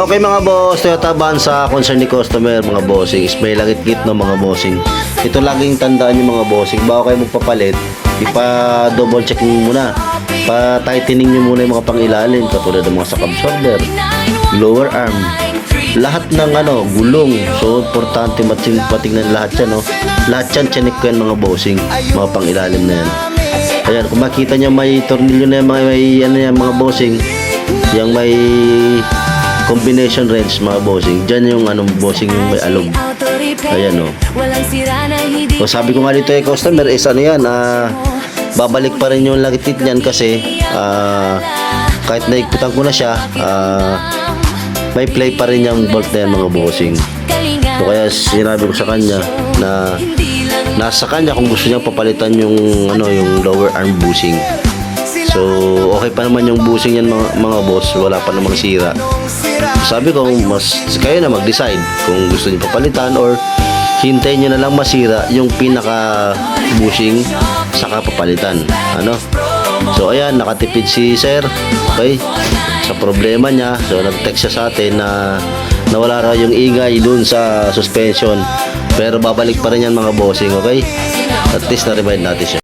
Okay mga boss, Toyota Avanza, concern ni customer mga bossing, may langit-git no mga bossing. Ito laging tandaan yung mga bossing, bago kayo magpapalit, ipa double check nyo muna. Pa tightening nyo muna yung mga pangilalim, katulad ng mga shock absorber, lower arm, lahat ng ano, gulong. So, importante mating patingnan lahat yan, no? Lahat yan, chinek ko yan mga bossing, mga pangilalim na yan. Ayan, kung makita nyo may tornilyo na yan, mga, may, ano yan, mga bossing, yung may combination wrench mga bossing. Diyan yung anong bossing yung may alog. Ayan, oh. Na hindi So sabi ko nga dito eh customer is ano yan, ah, babalik pa rin yung lagitit niyan kasi ah, kahit naigpitan ko na siya, ah, may play pa rin yung bolt na yan mga bossing. So kaya sinabi ko sa kanya na nasa kanya kung gusto niya papalitan yung ano yung lower arm bushing. So okay pa naman yung bushing yan mga, mga boss, wala pa namang sira. Sabi ko mas kayo na mag-decide kung gusto niyo papalitan or hintayin niyo na lang masira yung pinaka bushing saka papalitan. Ano? So ayan, nakatipid si sir. Okay? Sa problema niya, so nag-text siya sa atin na nawala raw yung ingay dun sa suspension. Pero babalik pa rin yan mga bossing, okay? At least na-remind natin siya.